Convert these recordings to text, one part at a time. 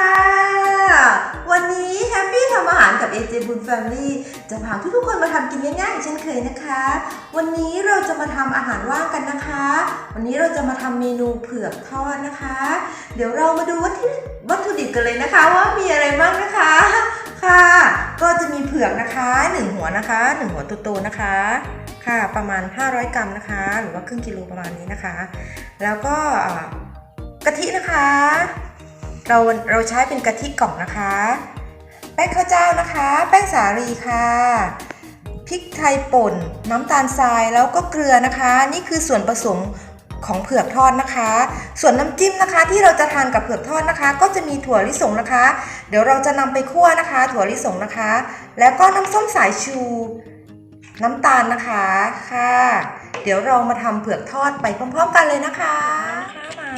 วัสดีค่ะ วันนี้แฮปปี้ทำอาหารกับ AJ บุญแฟมิลี่จะพาทุกๆคนมาทำกินง่ายๆเช่นเคยนะคะ วันนี้เราจะมาทำอาหารว่างกันนะคะ วันนี้เราจะมาทำเมนูเผือกทอดนะคะ เดี๋ยวเรามาดูวัตถุวัตถุดิบกันเลยนะคะว่ามีอะไรบ้างนะคะค่ะ ก็จะมีเผือกนะคะหนึ่งหัวนะคะหนึ่งหัวโตๆนะคะค่ะประมาณ 500 กรัมนะคะ หรือว่าครึ่งกิโลประมาณนี้นะคะ แล้วก็กะทินะคะ เราเราใช้เป็นกะทิกล่องนะคะ แป้งข้าวเจ้านะคะ แป้งสาลีค่ะพริกไทยป่น น้ำตาลทรายแล้วก็เกลือนะคะ นี่คือส่วนผสมของเผือกทอดนะคะ ส่วนน้ำจิ้มนะคะ ที่เราจะทานกับเผือกทอดนะคะ ก็จะมีถั่วลิสงนะคะ เดี๋ยวเราจะนำไปคั่วนะคะ ถั่วลิสงนะคะ แล้วก็น้ำส้มสายชู น้ำตาลนะคะค่ะ เดี๋ยวเรามาทำเผือกทอดไปพร้อมๆ กันเลยนะคะนะคะมา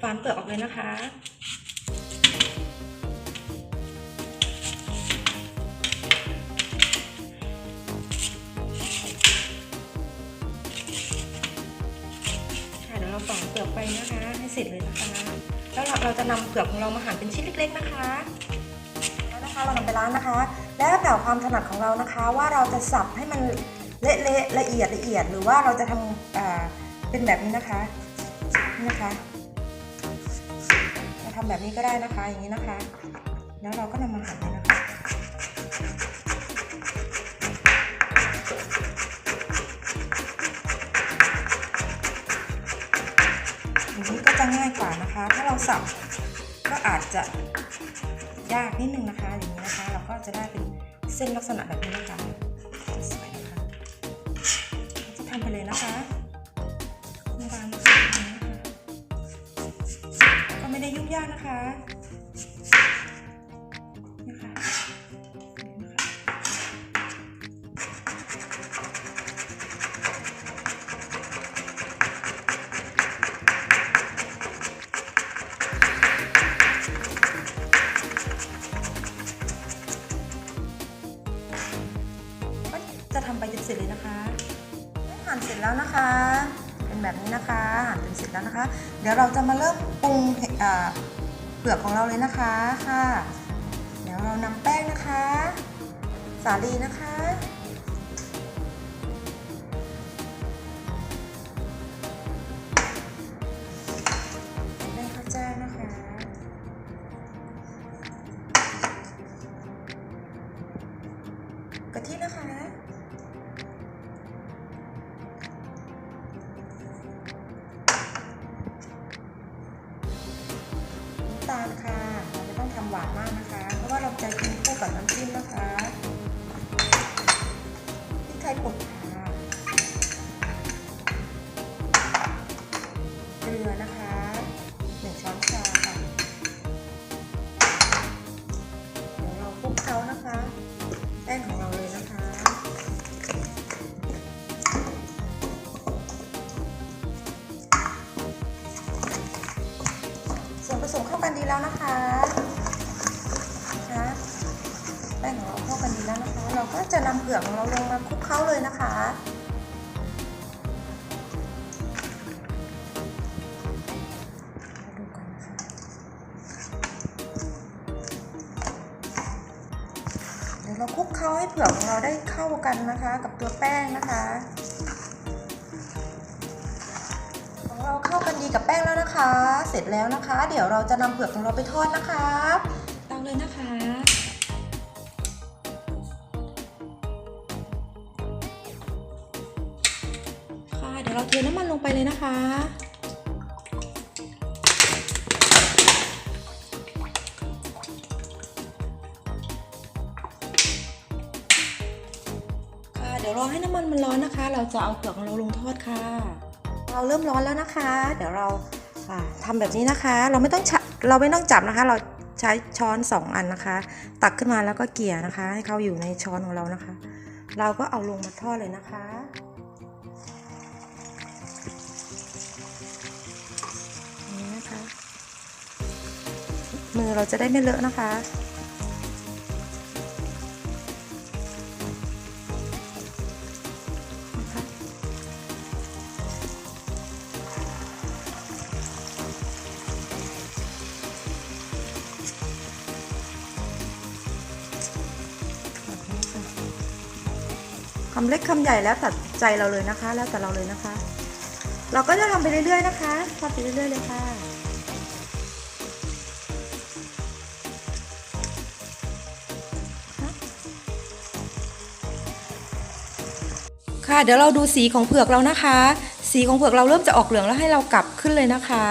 ฝานเปลือกออกเลยนะคะ เปลือกไปนะคะ ให้เสร็จเลยนะคะ แล้วเราเราจะนำเปลือกของเรามาหั่นเป็นชิ้นเล็ก ๆนะคะแล้วนะคะเรานำไปล้างนะคะ แล้วแต่ความถนัดของเรานะคะ ว่าเราจะสับให้มันเละๆละเอียดละเอียด หรือว่าเราจะทำเป็นแบบนี้นะคะนี่นะคะเราทำแบบนี้ก็ได้นะคะอย่างนี้นะคะ แล้วเราก็นำมาหั่นเลยนะคะ สับก็อาจจะยากนิดนึงนะคะอย่างนี้นะคะ เราก็จะได้เป็นเส้นลักษณะแบบนี้นะคะสวยนะคะจะทำไปเลยนะคะวางนะคะอย่างนี้ค่ะก็ไม่ได้ยุ่งยากนะคะ จะทำไปจนเสร็จเลยนะคะ หั่นเสร็จแล้วนะคะ เป็นแบบนี้นะคะ หั่นจนเสร็จแล้วนะคะ เดี๋ยวเราจะมาเริ่มปรุงเปลือกของเราเลยนะคะค่ะ เดี๋ยวเรานำแป้งนะคะ สาลีนะคะ เกลือนะคะหนึ่งช้อนชาค่ะเดี๋ยวเราคลุกเคล้านะคะ แป้งของเราเลยนะคะ ส่วนผสมเข้ากันดีแล้วนะคะนะคะ แป้งของเราเข้ากันดีแล้วนะคะ เราก็จะนำเผือกของเราลงมาคลุกเคล้าเลยนะคะเดี๋ยวเราคลุกเคล้าให้เผือกของเราได้เข้ากันนะคะ กับตัวแป้งนะคะ ของเราเข้ากันดีกับแป้งแล้วนะคะ เสร็จแล้วนะคะ เดี๋ยวเราจะนำเผือกของเราไปทอดนะคะ เลยนะคะ ค่ะเดี๋ยวรอให้น้ำมันมันร้อนนะคะ เราจะเอาเปลือกของเราลงทอดค่ะ เราเริ่มร้อนแล้วนะคะ เดี๋ยวเราอ่าทำแบบนี้นะคะ เราไม่ต้องเราไม่ต้องจับนะคะ เราใช้ช้อนสองอันนะคะ ตักขึ้นมาแล้วก็เกี่ยนะคะ ให้เขาอยู่ในช้อนของเรานะคะ เราก็เอาลงมาทอดเลยนะคะือเราจะได้ไม่เลอะนะคะ คำเล็กคำใหญ่แล้วตัดใจเราเลยนะคะ แล้วแต่เราเลยนะคะ เราก็จะทำไปเรื่อยๆนะคะทำไปเรื่อยๆเลยค่ะ ค่ะ เดี๋ยวเราดูสีของเผือกเรานะคะ สีของเผือกเราเริ่มจะออกเหลืองแล้วให้เรากลับขึ้นเลยนะคะ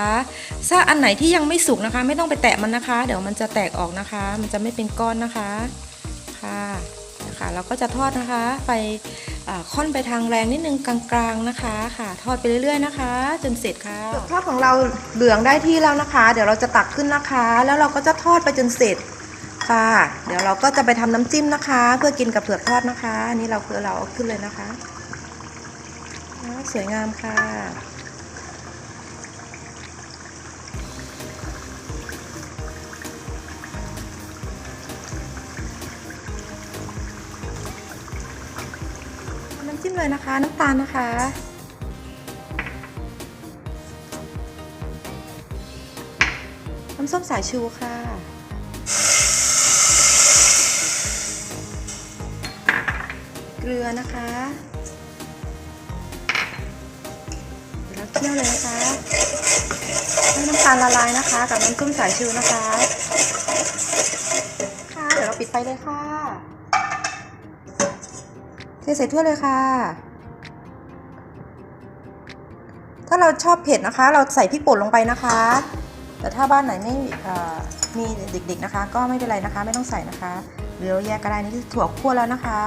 ถ้าอันไหนที่ยังไม่สุกนะคะ ไม่ต้องไปแตะมันนะคะ เดี๋ยวมันจะแตกออกนะคะ มันจะไม่เป็นก้อนนะคะค่ะนะคะเราก็จะทอดนะคะ ไปค่อนไปทางแรงนิดนึงกลางๆนะคะค่ะ ทอดไปเรื่อยๆนะคะ จนเสร็จค่ะเผือกทอดของเราเหลืองได้ที่แล้วนะคะ เดี๋ยวเราจะตักขึ้นนะคะ แล้วเราก็จะทอดไปจนเสร็จค่ะ เดี๋ยวเราก็จะไปทำน้ำจิ้มนะคะ เพื่อกินกับเผือกทอดนะคะ นี่เราคือเราเอาขึ้นเลยนะคะ สวยงามค่ะ น้ำจิ้มเลยนะคะ น้ำตาลนะคะน้ำส้มสายชูค่ะเกลือนะคะ เดี๋ยวเราเคี่ยวเลยนะคะให้น้ำตาลละลายนะคะ กับน้ำส้มสายชูนะคะ ค่ะ เดี๋ยวเราปิดไฟเลยค่ะ เทใส่ถ้วยเลยค่ะ ถ้าเราชอบเผ็ดนะคะ เราใส่พริกป่นลงไปนะคะ แต่ถ้าบ้านไหนไม่มีเด็กๆนะคะ ก็ไม่เป็นไรนะคะ ไม่ต้องใส่นะคะหรือเราแยกก็ได้นี่ถั่วคั่วแล้วนะคะ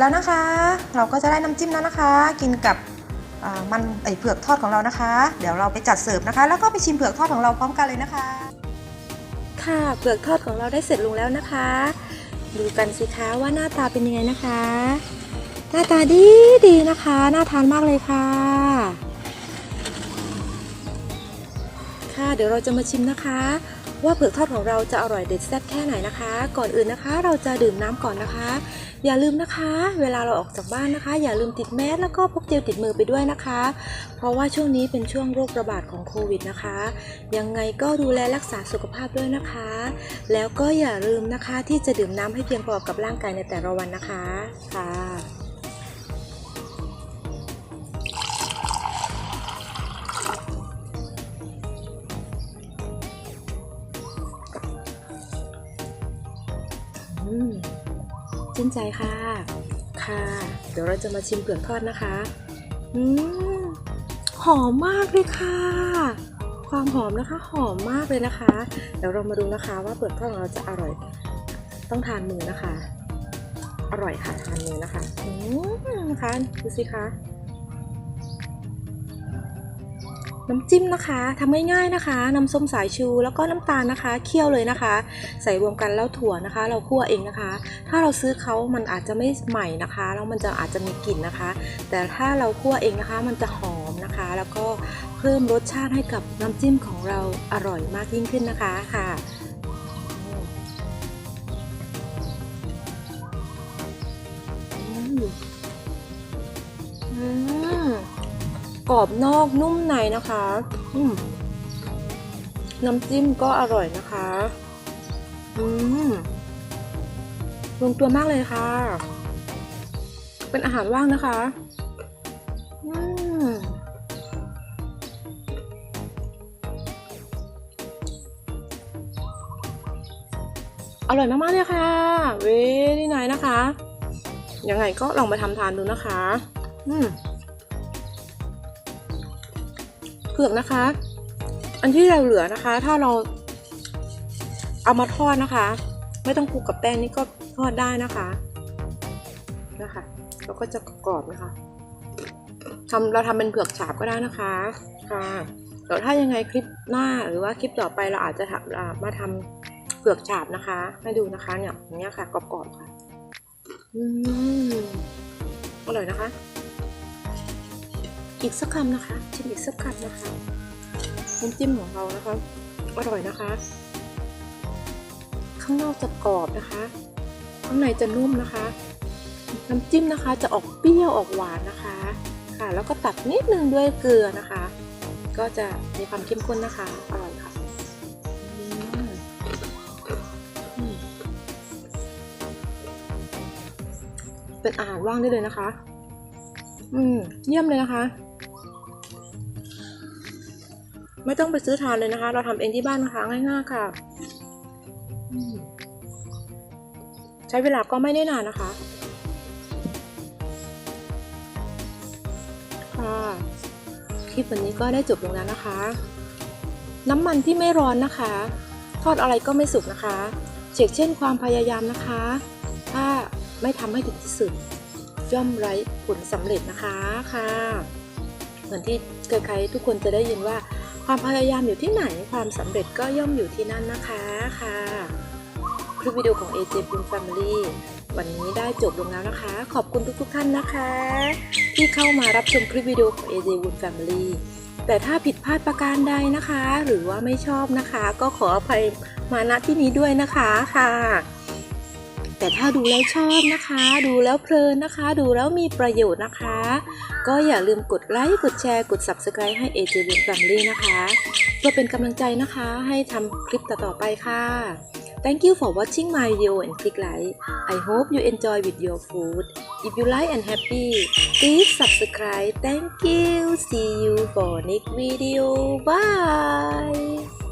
แล้วนะคะ เราก็จะได้น้ำจิ้มแล้วนะคะ กินกับมันไอเผือกทอดของเรานะคะ เดี๋ยวเราไปจัดเสิร์ฟนะคะ แล้วก็ไปชิมเผือกทอดของเราพร้อมกันเลยนะคะ ค่ะเผือกทอดของเราได้เสร็จลงแล้วนะคะ ดูกันสิคะว่าหน้าตาเป็นยังไงนะคะ หน้าตาดีดีนะคะ น่าทานมากเลยค่ะ ค่ะเดี๋ยวเราจะมาชิมนะคะ ว่าเผือกทอดของเราจะอร่อยเด็ดแซ่บแค่ไหนนะคะ ก่อนอื่นนะคะ เราจะดื่มน้ำก่อนนะคะ อย่าลืมนะคะ เวลาเราออกจากบ้านนะคะ อย่าลืมติดแมสแล้วก็พกเจลติดมือไปด้วยนะคะ เพราะว่าช่วงนี้เป็นช่วงโรคระบาดของโควิดนะคะ ยังไงก็ดูแลรักษาสุขภาพด้วยนะคะ แล้วก็อย่าลืมนะคะที่จะดื่มน้ำให้เพียงพอกับร่างกายในแต่ละวันนะคะค่ะ อืมชื่นใจค่ะ ค่ะ เดี๋ยวเราจะมาชิมเผือกทอดนะคะ อืมหอมมากเลยค่ะ ความหอมนะคะ หอมมากเลยนะคะ เดี๋ยวเรามาดูนะคะว่าเปลือกทอดของเราจะอร่อย ต้องทานมือนะคะ อร่อยค่ะทานมือนะคะ อืมนะคะดูสิคะ น้ำจิ้มนะคะทำง่ายๆนะคะ น้ำส้มสายชูแล้วก็น้ำตาลนะคะ เคี่ยวเลยนะคะ ใส่รวมกันแล้วถั่วนะคะ เราคั่วเองนะคะ ถ้าเราซื้อเขามันอาจจะไม่ใหม่นะคะแล้วมันจะอาจจะมีกลิ่นนะคะ แต่ถ้าเราคั่วเองนะคะ มันจะหอมนะคะ แล้วก็เพิ่มรสชาติให้กับน้ำจิ้มของเราอร่อยมากยิ่งขึ้นนะคะค่ะ กรอบนอกนุ่มในนะคะน้ำจิ้มก็อร่อยนะคะ อืมลงตัวมากเลยค่ะ เป็นอาหารว่างนะคะ อืมอร่อยมากๆเลยค่ะ เวลี่ไนนะคะ ยังไงก็ลองไปทำทานดูนะคะ อืม เผือกนะคะ อันที่เราเหลือนะคะ ถ้าเราเอามาทอดนะคะ ไม่ต้องคลุกกับแป้งนี่ก็ทอดได้นะคะนะคะแล้วก็จะกรอบนะคะทำเราทำเป็นเผือกฉาบก็ได้นะคะค่ะแต่ถ้ายังไงคลิปหน้าหรือว่าคลิปต่อไปเราอาจจะทำมาทำเผือกฉาบนะคะให้ดูนะคะเนี่ยอย่างเงี้ยค่ะกรอบๆค่ะ อืมอร่อยนะคะ อีกสักคำนะคะชิมอีกสักคำนะคะน้ำจิ้มของเรานะคะอร่อยนะคะ ข้างนอกจะกรอบนะคะ ข้างในจะนุ่มนะคะ น้ำจิ้มนะคะจะออกเปรี้ยวออกหวานนะคะ ค่ะ แล้วก็ตัดนิดนึงด้วยเกลือนะคะ ก็จะมีความเข้มข้นนะคะอร่อยค่ะเป็นอาหารว่างได้เลยนะคะ อืม เยี่ยมเลยนะคะ ไม่ต้องไปซื้อทานเลยนะคะ เราทำเองที่บ้านนะคะง่ายๆค่ะ ใช้เวลาก็ไม่ได้นานนะคะ ค่ะ คลิปวันนี้ก็ได้จบลงแล้วนะคะ น้ำมันที่ไม่ร้อนนะคะ ทอดอะไรก็ไม่สุกนะคะเช็คเช่นความพยายามนะคะ ถ้าไม่ทำให้ถึงที่สุดย่อมไร้ผลสำเร็จนะคะค่ะ เหมือนที่ใครๆทุกคนจะได้ยินว่า ความพยายามอยู่ที่ไหนความสำเร็จก็ย่อมอยู่ที่นั่นนะคะค่ะคลิปวิดีโอของ AJ b o o m Family วันนี้ได้จบลงแล้วนะคะ ขอบคุณทุกๆท่านนะคะ ที่เข้ามารับชมคลิปวิดีโอของ AJ b o o m Family แต่ถ้าผิดพลาดประการใดนะคะ หรือว่าไม่ชอบนะคะ ก็ขออภัยมาณที่นี้ด้วยนะคะค่ะ แต่ถ้าดูแล้วชอบนะคะ ดูแล้วเพลินนะคะ ดูแล้วมีประโยชน์นะคะ ก็อย่าลืมกดไลค์ กดแชร์ กด Subscribe ให้ AJ b o o m Family นะคะ เพื่อเป็นกำลังใจนะคะให้ทำคลิปต่อๆไปค่ะ Thank you for watching my video and click like. I hope you enjoy with your food. If you like and happy, please subscribe. Thank you. See you for next video. Bye.